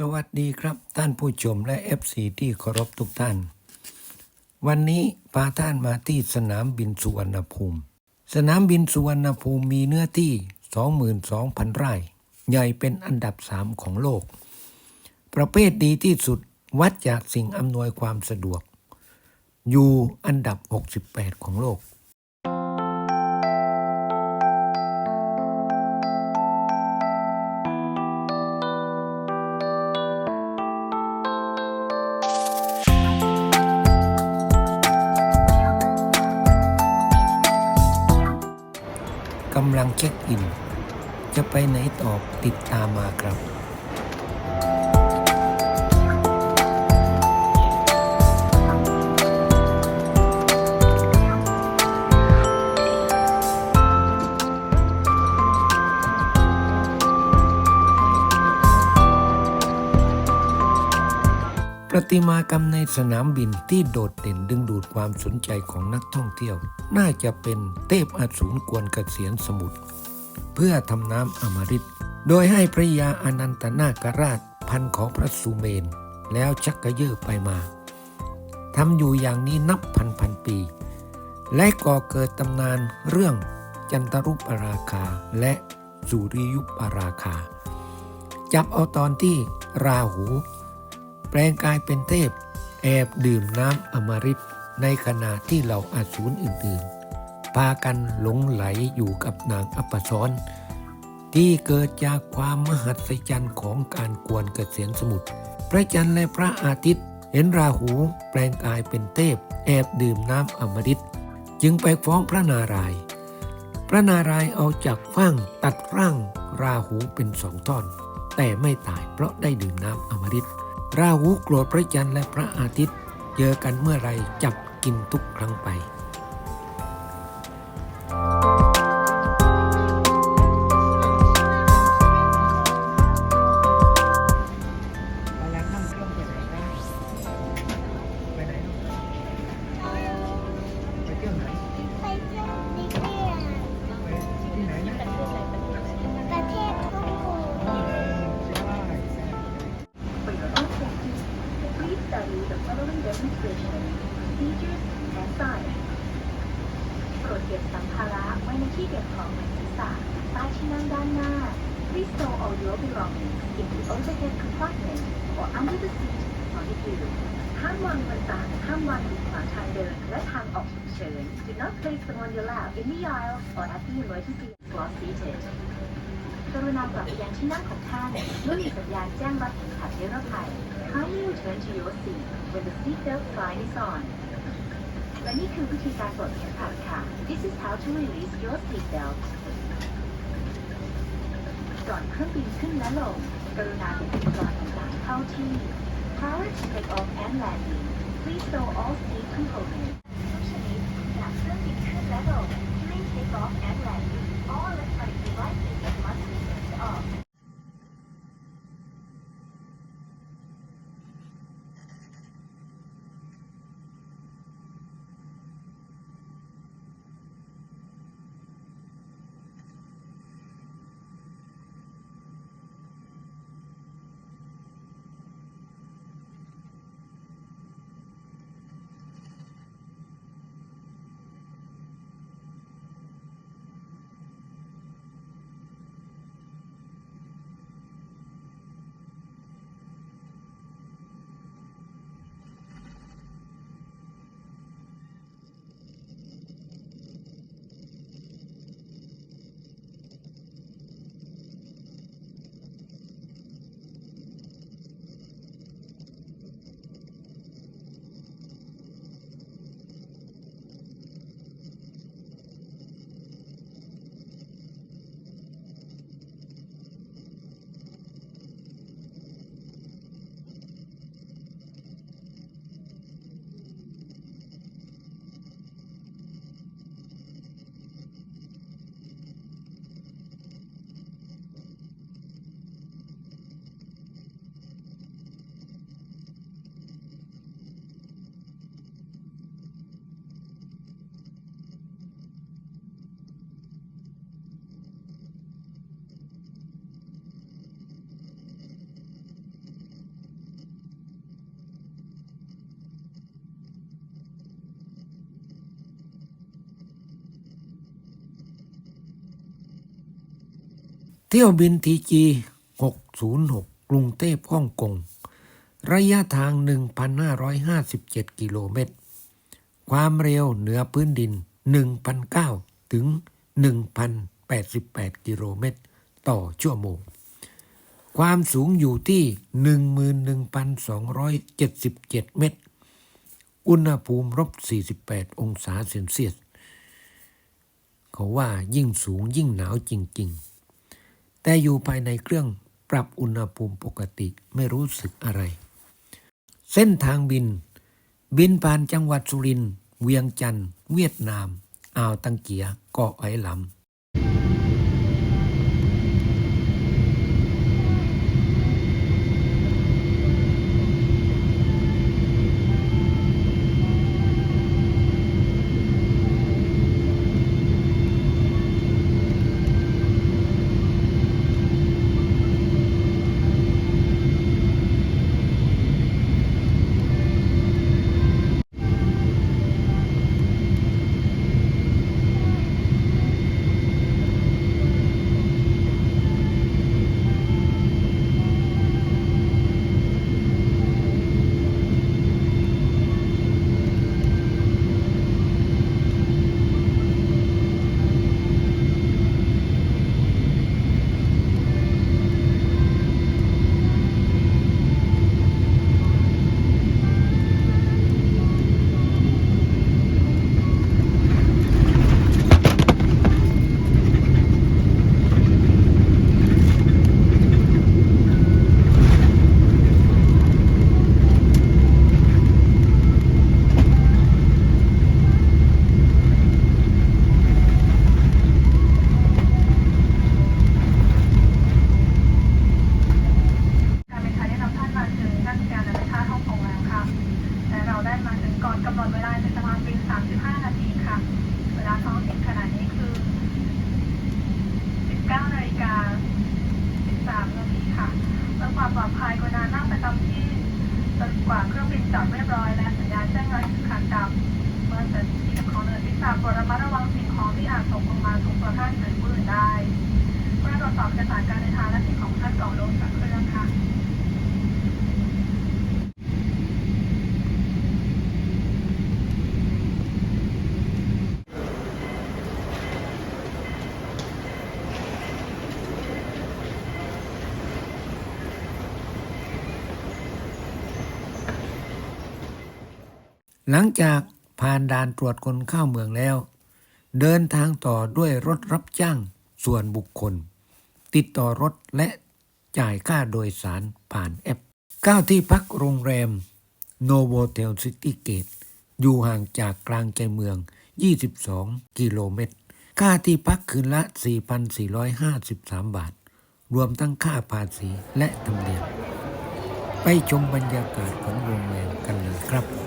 สวัสดีครับท่านผู้ชมและ FC ที่เคารพทุกท่าน วันนี้พาท่านมาที่สนามบินสุวรรณภูมิ สนามบินสุวรรณภูมิมีเนื้อที่ 22,000 ไร่ ใหญ่เป็นอันดับ 3 ของโลก ประเภทดีที่สุดวัดจากสิ่งอำนวยความสะดวก อยู่อันดับ 68 ของโลกำลังเช็คอิน จะไปไหนต่อติดตามมาครับ ประติมากรรมในสนามบินที่โดดเด่นดึงดูดความสนใจของนักท่องเที่ยว น่าจะเป็นเทพอสูรกวนเกษียณสมุทรเพื่อทำน้ำอมฤตโดยให้พระยาอนันตนาคราชพันของพระสุเมน แล้วชักกระเยอะไปมาทำอยู่อย่างนี้นับพันพันปี และก่อเกิดตำนานเรื่องจันทรุปราคาและสุริยุปราคา จับเอาตอนที่ราหู แปลงกายเป็นเทพ แอบดื่มน้ำอมฤตในขณะที่เหล่าอาสูรอื่นๆ พากันหลงไหลอยู่กับนางอัปสรที่เกิดจากความมหัศจรรย์ของการกวนเกษียณสมุทรพระจันทร์และพระอาทิตย์ เห็นราหูแปลงกายเป็นเทพ แอบดื่มน้ำอมฤตจึงไปฟ้องพระนารายณ์พระนารายณ์เอาจากฟั่งตัดร่างราหูเป็นสองท่อน แต่ไม่ตายเพราะได้ดื่มน้ำอมฤต ราหูโกรธพระจันทร์และพระอาทิตย์ เจอกันเมื่อไรจับกินทุกครั้งไป ในที่เก็บของบนศีรษะใต้ที่นั่งด้านหน้า Please store all your belongings in the overhead compartment or under the seat front of you. ห้ามวางบนตักห้ามวางอยู่ขวางทางเดิน และทางออกฉุกเฉิน Do not place them on your lap in the aisle or at the emergency while seated. กรุณากลับไปยังที่นั่งของท่านเมื่อมีสัญญาณแจ้งรับเข็มขัดนิรภัย Kindly return to your seat when the seatbelt sign is on และนี่คือวิธีการปลดเข็มขัดค่ะ This is how to release your seatbelt ก่อนเครื่องบินขึ้นและลง กรุณาเก็บอุปกรณ์ต่างๆเข้าที่ Prior to take off and landing please store all seat components ทุกชนิดจากเครื่องบินขึ้นและลง During take off and landing เที่ยวบินทีจี606 กรุงเทพฮ่องกง ระยะทาง 1,557 กิโลเมตร ความเร็วเหนือพื้นดิน 1,009 ถึง 1,088 กิโลเมตร ต่อชั่วโมง ความสูงอยู่ที่ 11,277 เมตร อุณหภูมิลบ48 องศาเซนเซียส เขาว่ายิ่งสูงยิ่งหนาวจริง ๆ แต่อยู่ภายในเครื่องปรับอุณหภูมิปกติไม่รู้สึกอะไร เส้นทางบิน บินผ่านจังหวัดสุรินทร์เวียงจันทร์เวียดนาม อ่าวตังเกียเกาะไอหลำ การบินไทยได้นำท่านมาถึงท่าอากาศนานาชาติฮ่องกงแล้วค่ะ และเราได้มาถึงก่อนกำหนดเวลาในประมาณปี35 นาทีค่ะ เวลาท้องถิ่นขณะนี้คือ 19นาฬิกา13นาทีค่ะเพื่อความปลอดภัยกรุณานั่งประจำที่จนกว่าเครื่องบินจอดเรียบร้อยและสัญญาณแจ้งเตือนขาดดับเมื่อเสร็จที่ของเรือที่สามโปรดระมัดระวังสิ่งของที่อาจตกลงมาถูกตัวท่านหรือผู้อื่นได้เพื่อตรวจ สอบเอกสารการเดินทางและสิ่งของท่านก่อนลงจากเครื่องค่ะหลังจากผ่านด่านตรวจคนเข้าเมืองแล้ว เดินทางต่อด้วยรถรับจ้างส่วนบุคคล ติดต่อรถและจ่ายค่าโดยสารผ่านแอปก้าที่พักโรงแรมโนโวเทลซิตี้เกตอยู่ห่างจากกลางใจเมือง 22 กิโลเมตร ค่าที่พักคืนละ 4,453 บาท รวมทั้งค่าภาษีและธรรมเนียม ไปชมบรรยากาศของโรงแรมกันเลยครับ